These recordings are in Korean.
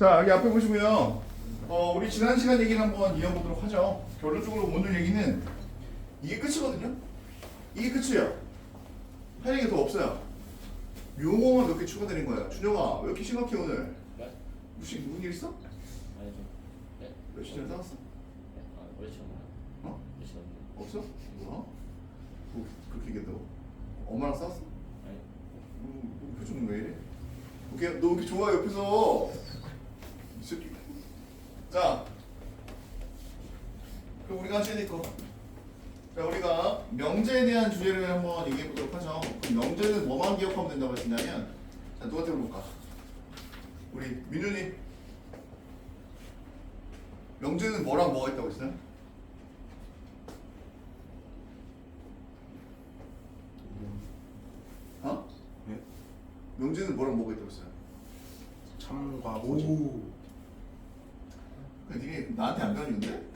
자 여기 앞에 보시고요. 어, 우리 지난 시간 얘기를 한번 이어보도록 하죠. 결론적으로 오늘 얘기는 이게 끝이거든요. 이게 끝이에요. 할 얘기 더 없어요. 용어만 몇 개 추가되는 거예요. 준영아 왜 이렇게 심각해 오늘? 네? 무슨 무슨 일 있어? 아니 좀 네? 며칠 전에 싸웠어? 네? 아 원래 처음 어? 원래 처음 없어? 뭐야? 뭐 그렇게 얘기한다고? 엄마랑 싸웠어? 아니 뭐, 뭐 표정은 왜 이래? 오케이, 너왜 이렇게 좋아 옆에서? 자, 그럼 우리가 하셔야 될 거. 자, 우리가 명제에 대한 주제를 한번 얘기해 보도록 하죠. 그럼 명제는 뭐만 기억하면 된다고 했냐면, 자, 누구한테 물어볼까? 우리 민준이. 명제는 뭐랑 뭐가 있다고 했어요? 어? 네? 명제는 뭐랑 뭐가 있다고 했어요? 참과. 근 나한테 안 가르쳤는데?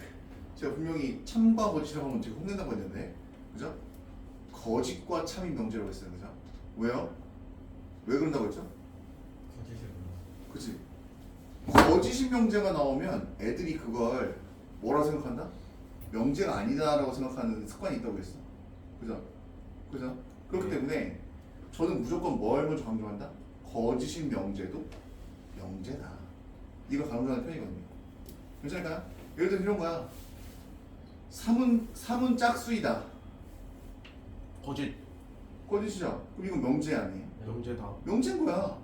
제가 분명히 참과 거짓이라고 하면 되게 혼낸다고 했는데 그죠? 거짓과 참이 명제라고 했어요 그죠? 왜요? 왜 그런다고 했죠? 그치? 거짓인 명제가 나오면 애들이 그걸 뭐라 생각한다? 명제가 아니다라고 생각하는 습관이 있다고 했어 그죠? 그죠? 그렇기 네. 때문에 저는 무조건 뭘 먼저 강조한다? 거짓인 명제도 명제다 이걸 강조하는 편이거든요 괜찮을까요? 예를 들어 이런 거야. 삼은 삼은 짝수이다. 거짓. 거짓이죠. 그럼 이건 명제 아니에요? 명제다. 명제인 거야.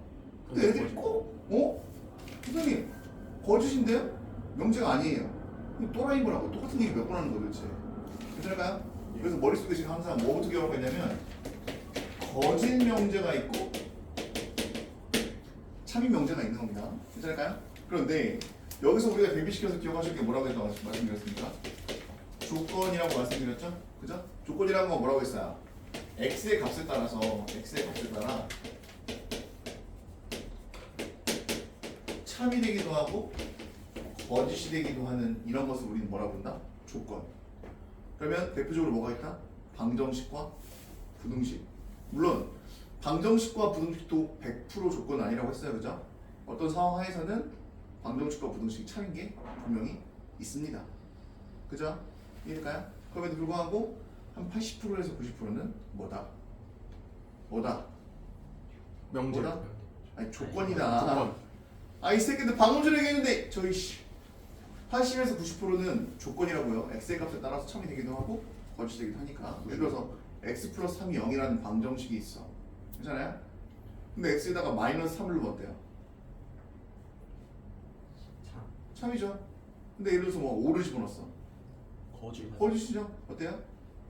근데 근데 애들이 거짓. 꼭 어? 선생님 거짓인데요? 명제가 아니에요. 그럼 또라이인 거라고 똑같은 얘기 몇 번 하는 거 도대체. 괜찮을까요? 그래서 머릿속에 지금 항상 뭐부터 기억하고 있냐면 거짓 명제가 있고 참인 명제가 있는 겁니다. 괜찮을까요? 그런데 여기서 우리가 대비시켜서 기억하실 게 뭐라고 했다고 말씀드렸습니까? 조건이라고 말씀드렸죠? 그죠? 조건이라는 건 뭐라고 했어요? x의 값에 따라서 x의 값에 따라 참이 되기도 하고 거짓이 되기도 하는 이런 것을 우리는 뭐라고 한다? 조건. 그러면 대표적으로 뭐가 있다? 방정식과 부등식. 물론 방정식과 부등식도 100% 조건 아니라고 했어요, 그죠? 어떤 상황 하에서는 방정식과 부등식이 참인 게 분명히 있습니다. 그죠? 이해될까요? 그럼에도 불구하고 한 80%에서 90%는 뭐다? 뭐다? 명제. 뭐다? 아니 조건이다. 조건. 아이 새끼들 방금 전에 얘기했는데 저희 씨 80에서 90%는 조건이라고요. x의 값에 따라서 참이 되기도 하고 거짓이 되기도 하니까. 예를 들어서 x 플러스 3이 0이라는 방정식이 있어. 괜찮아요? 근데 x에다가 마이너스 3을 넣으면 어때요? 참이죠. 근데 예를 들어서 뭐 5를 집어넣었어. 거짓. 거짓이죠. 어때요?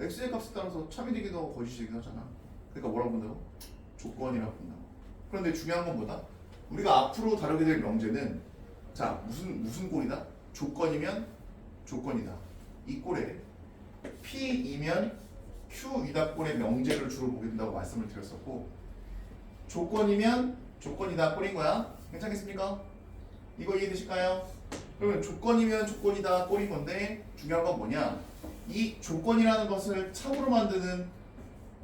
x의 값에 따라서 참이 되기도 하고 거짓이 되기도 하잖아. 그러니까 뭐라고 본다고? 조건이라고 본다고. 그런데 중요한 건 뭐다? 우리가 앞으로 다루게 될 명제는 자 무슨 무슨 꼴이다? 조건이면 조건이다. 이 꼴에 P이면 Q이다 꼴의 명제를 주로 보게 된다고 말씀을 드렸었고 조건이면 조건이다 꼴인 거야. 괜찮겠습니까? 이거 이해되실까요? 그러면 조건이면 조건이다 꼴인 건데 중요한 건 뭐냐? 이 조건이라는 것을 참으로 만드는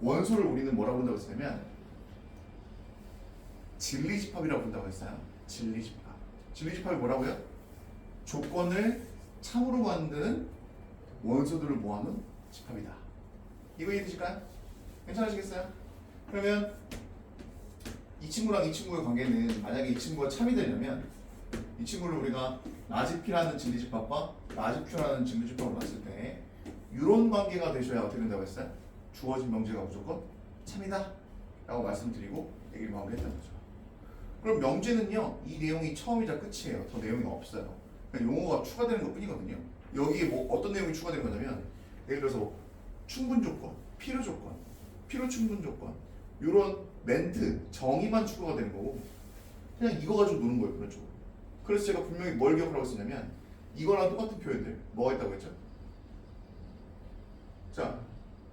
원소를 우리는 뭐라고 한다고 했냐면 진리집합이라고 본다고 했어요. 진리집합. 진리집합이 뭐라고요? 조건을 참으로 만드는 원소들을 모아놓은 집합이다. 이거 이해되실까요? 괜찮으시겠어요? 그러면 이 친구랑 이 친구의 관계는 만약에 이 친구가 참이 되려면 이 친구를 우리가 라지피라는 진리집합과 라지큐라는 진리집합을 놨을 때 이런 관계가 되셔야 어떻게 된다고 했어요? 주어진 명제가 무조건 참이다 라고 말씀드리고 얘기를 마무리했다는 거죠. 그럼 명제는요 이 내용이 처음이자 끝이에요. 더 내용이 없어요. 그냥 용어가 추가되는 것 뿐이거든요. 여기에 뭐 어떤 내용이 추가되는 거냐면 예를 들어서 충분 조건, 필요 조건, 필요 충분 조건 이런 멘트, 정의만 추가가 되는 거고 그냥 이거 가지고 노는 거예요 그런 쪽으로 그래서 제가 분명히 뭘 기억하라고 했었냐면 이거랑 똑같은 표현들 뭐가 있다고 했죠? 자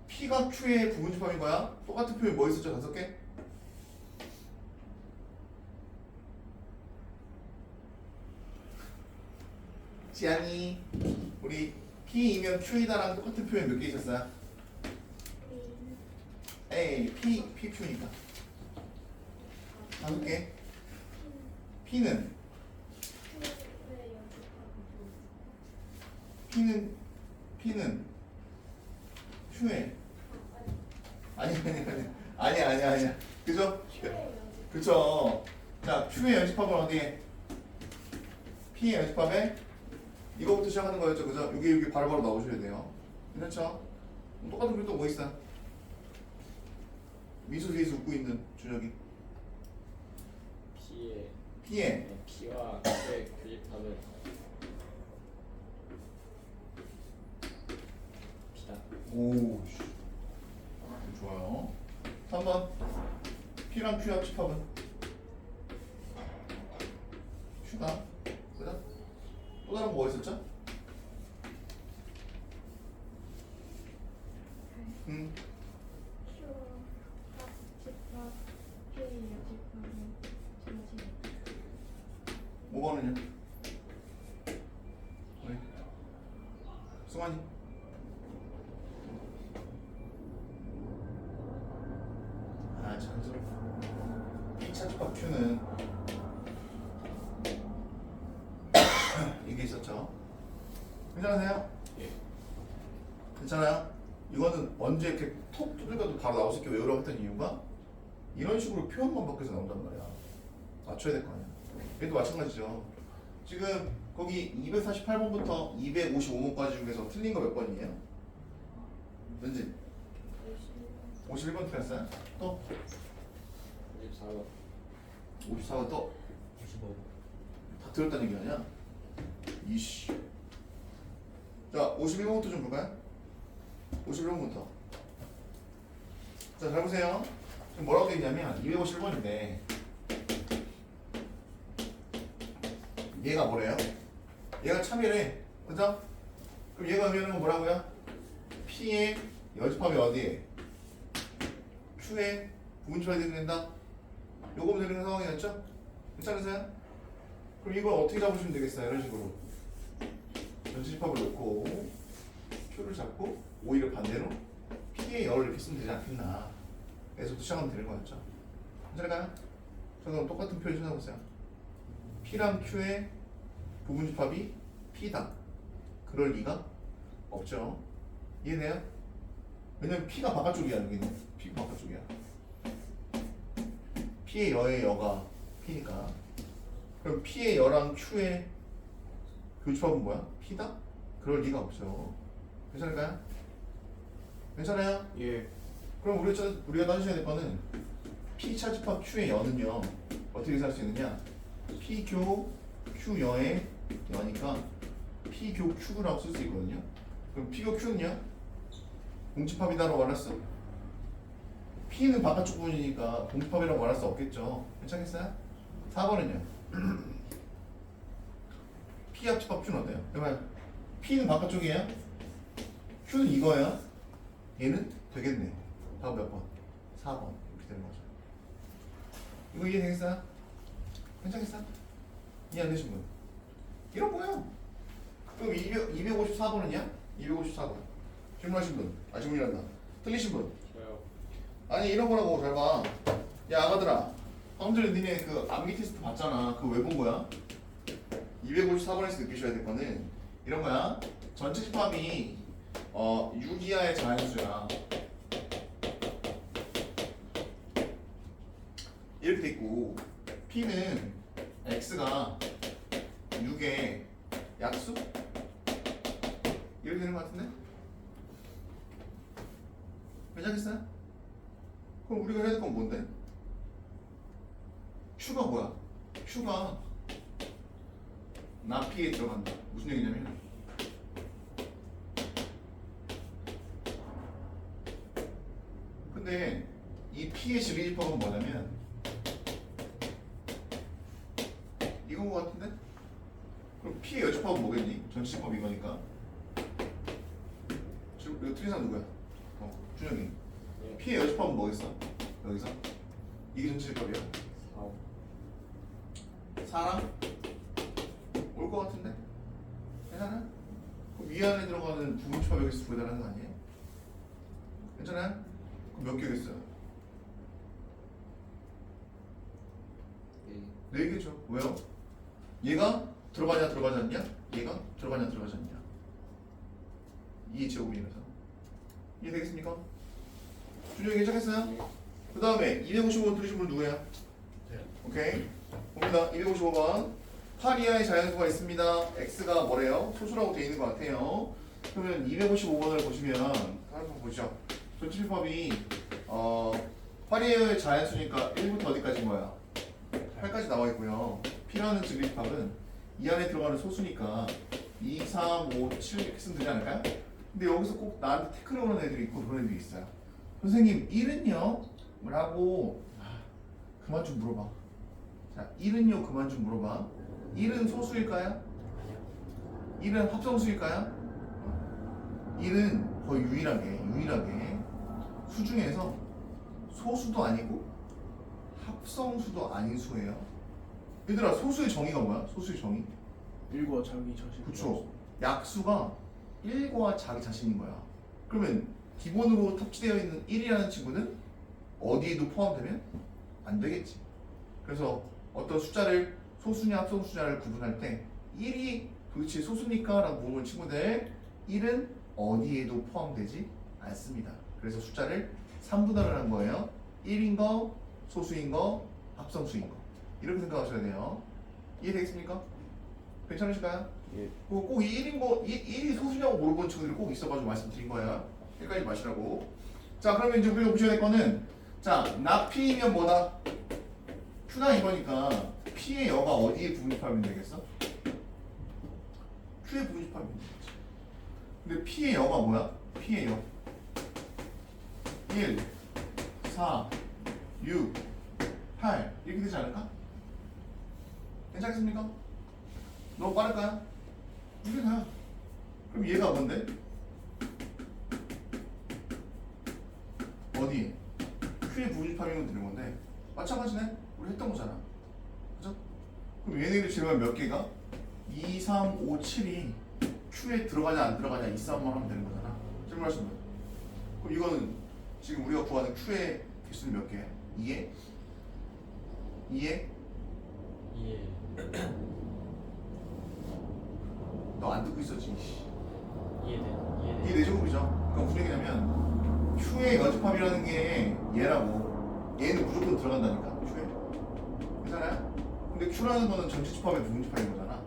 P가 Q의 부분집합인 거야 똑같은 표현 뭐 있었죠? 다섯 개? 지안이 우리 P이면 Q이다랑 똑같은 표현 몇 개 있었어요? 에이 P, PQ니까 다섯 개 P는 P는 P는 Q에 아니 아니 아니 아니 아니 아니 그죠? 그쵸 자 Q의 연집합은 어디에? P의 연집합에 이거부터 시작하는 거였죠 그죠? 여기 여기 바로바로 나오셔야 돼요 괜찮죠? 똑같은 그림 또뭐 있어? 미소 뒤에서 웃고 있는 준혁이 P의 P의 P와 Q의 교집합은 P다. 오, 씨. 좋아요. 3번. P랑 Q 합집합은? Q다. 그죠? 또 다른 거 뭐 있었죠? 음, 뭐 번은요? 왜? 승환이? 아, Q는 이게 있었죠. 괜찮으세요? 예. 괜찮아요? 이거는 언제 이렇게 톡 두들겨도 바로 나올 수 있게 외우라고 했던 이유가 이런 식으로 표현만 바뀌어서 나온단 말이야. 맞춰야 될 거 아니야. 얘도 마찬가지죠. 지금 거기 248번부터 255번까지 중에서 틀린 거 몇 번이에요? 왠지 51번 틀렸어요? 또 24번 54번 또? 95. 다 들었다는 얘기 아니야? 이씨. 자, 51번부터 좀 볼까요? 51번부터. 자, 잘 보세요. 지금 뭐라고 돼 있냐면 251번인데 얘가 뭐래요? 얘가 참이래. 그죠? 그럼 얘가 의미하는 건 뭐라고요? P의 여집합이 어디에? Q의 부분집합이 된다? 요거 되는 상황이었죠? 괜찮으세요? 그럼 이걸 어떻게 잡으시면 되겠어요? 이런 식으로 전치집합을 놓고 Q를 잡고 오히려 반대로 P의 열을 이렇게 쓰면 되지 않겠나 에서부터 시작하면 되는 거였죠 괜찮을까요? 자 그럼 똑같은 표현 찾아보세요 P랑 Q의 부분집합이 P다 그럴 리가 없죠 이해돼요? 왜냐면 P가 바깥쪽이야 여기는 P가 바깥쪽이야 P의 여의 여가 P니까 그럼 P의 여랑 Q의 교집합은 뭐야? P다? 그럴 리가 없죠 괜찮을까요? 괜찮아요? 예. 그럼 우리 짜, 우리가 따지셔야 될 거는 P 차집합 Q의 여는요 어떻게 살 수 있느냐 P 교 Q 여의 여니까 P 교 Q라고 쓸 수 있거든요 그럼 P 교 Q는요 공집합이다라고 말했어 P는 바깥쪽 부분이니까 공집합이라고 말할 수 없겠죠 괜찮겠어요? 4번은요 P 합집합 Q는 어때요? 그러면 P는 바깥쪽이에요 Q는 이거예요 얘는 되겠네요 다음 몇 번? 4번 이렇게 되는 거죠 이거 이해되겠어요? 괜찮겠어요? 이해 안 되신 분? 이런 거예요 그럼 200, 254번은요? 254번 질문하신 분? 아 질문이란다 틀리신 분? 아니 이런 거라고 잘 봐 야 아가들아 방금 전에 니네 그 암기 테스트 봤잖아 그거 왜 본 거야? 254번에서 느끼셔야 될 거는 이런 거야 전체 집합이 어 6이하의 자연수야 이렇게 돼 있고 P는 X가 6의 약수? 이렇게 되는 거 같은데? 괜찮겠어요? 그럼 우리가 해야 될 건 뭔데? Q가 뭐야? Q가 나피에 들어간다. 무슨 얘기냐면 근데 이 P의 시리즈법은 뭐냐면 이건 거 같은데? 그럼 P의 여집합은 뭐겠니? 전치법 이거니까 지금 사람 누구야? 어, 준영이 예 P의 여집합은 뭐겠어? 여기서 이게 전치집합이야 4 4랑 올 것 같은데? 괜찮아? 그럼 위 안에 들어가는 부분집합 여기서 구해달라는 거 아니에요? 괜찮아요? 그럼 몇 개겠어요? 예네 개죠. 왜요? 얘가 들어가냐 들어가지 않냐? 얘가 들어가냐 들어가지 않냐? 2 제곱이면서 이해되겠습니까? 준영이 괜찮겠어요? 네. 그 다음에 255번 들으신 분 누구예요? 네. 오케이 봅니다 255번 8 이하의 자연수가 있습니다 x가 뭐래요? 소수라고 되어 있는 것 같아요 그러면 255번을 보시면 한번 보시죠 전치필법이 어8 이하의 자연수니까 1부터 어디까지인 거야? 8까지 나와 있고요 P라는 증리집합은 이 안에 들어가는 소수니까 2, 3, 5, 7 이렇게 쓰면 되지 않을까요? 근데 여기서 꼭 나한테 태클을 오는 애들이 있고 그런 애들이 있어요 선생님 1은요? 라고 아, 그만 좀 물어봐 자 1은요 그만 좀 물어봐 1은 소수일까요? 1은 합성수일까요? 1은 거의 유일하게 유일하게 수 중에서 소수도 아니고 합성수도 아닌 수예요 얘들아 소수의 정의가 뭐야? 소수의 정의? 일과 자기 자신. 그쵸 약수가 1과 자기 자신인 거야 그러면 기본으로 탑재되어 있는 1이라는 친구는 어디에도 포함되면 안 되겠지 그래서 어떤 숫자를 소수냐 합성수냐를 구분할 때 1이 도대체 소수니까? 라고 물어보는 친구들 1은 어디에도 포함되지 않습니다 그래서 숫자를 3분할을 한 거예요 1인 거, 소수인 거, 합성수인 거 이렇게 생각하셔야 돼요 이해되겠습니까? 괜찮으실까요? 예. 꼭 1인 거, 1 이 소수냐고 물어보는 친구들이 꼭 있어가지고 말씀드린 거야. 헷갈리지 마시라고. 자, 그러면 이제 우리가 보셔야 될 거는, 자, 나 P이면 뭐다? Q나 이거니까 P의 여가 어디에 부분집합이면 되겠어? Q의 부분집합이면 되겠지. 근데 P의 여가 뭐야? P의 여. 1, 4, 6, 8 이렇게 되지 않을까? 괜찮겠습니까? 너무 빠를까요? 이게 다야. 그럼 얘가 뭔데? 어디? Q의 부집합이면 되는 건데 마찬가지네. 우리 했던 거잖아. 그죠? 그럼 얘네들 질문 몇 개가? 2, 3, 5, 7이 Q에 들어가냐 안 들어가냐 이 싸움만 하면 되는 거잖아. 질문하신 분. 그럼 이거는 지금 우리가 구하는 Q의 개수는 몇 개야? 2에? 2에? 예. 너 안 듣고 있었지. 씨. 이해돼. 이해돼. 이게 내제곱이죠. 그러니까 무슨 얘기냐면 Q의 여집합이라는 게 얘라고 얘는 무조건 들어간다니까 Q에 괜찮아요? 근데 Q라는 거는 전체 집합의 부분 집합인 거잖아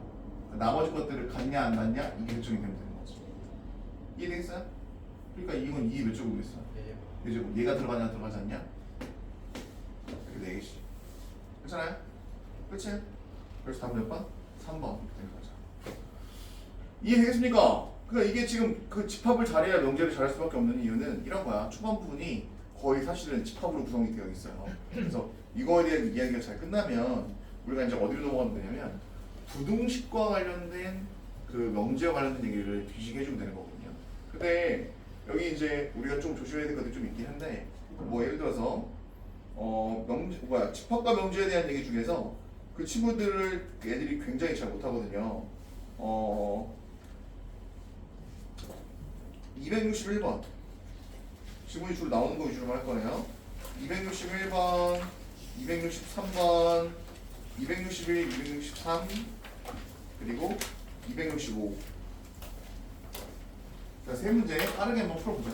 나머지 것들을 갖냐 안 갖냐 이게 결정이 되면 되는 거지 이해되겠어요? 그러니까 이건 2의 몇 제곱이 있어? 네. 내제곱 얘가 들어가냐 들어가지 않냐 이렇게 네 개씩 괜찮아요? 그치? 그래서 답몇 번? 3번 이렇게 되는 거죠 이해되겠습니까? 그러니까 이게 지금 그 집합을 잘해야 명제를 잘할 수밖에 없는 이유는 이런 거야. 초반 부분이 거의 사실은 집합으로 구성이 되어 있어요. 그래서 이거에 대한 이야기가 잘 끝나면 우리가 이제 어디로 넘어가면 되냐면 부등식과 관련된 그 명제와 관련된 얘기를 뒤지게 해주면 되는 거거든요. 근데 여기 이제 우리가 좀 조심해야 될 것들이 좀 있긴 한데 뭐 예를 들어서 어 명제 뭐야 집합과 명제에 대한 얘기 중에서 그 친구들을 애들이 굉장히 잘 못하거든요. 어 261번. 지문이 주로 나오는 거 위주로 할 거예요. 261번 263번 261, 263 그리고 265 자, 세 문제 빠르게 한번 풀어보자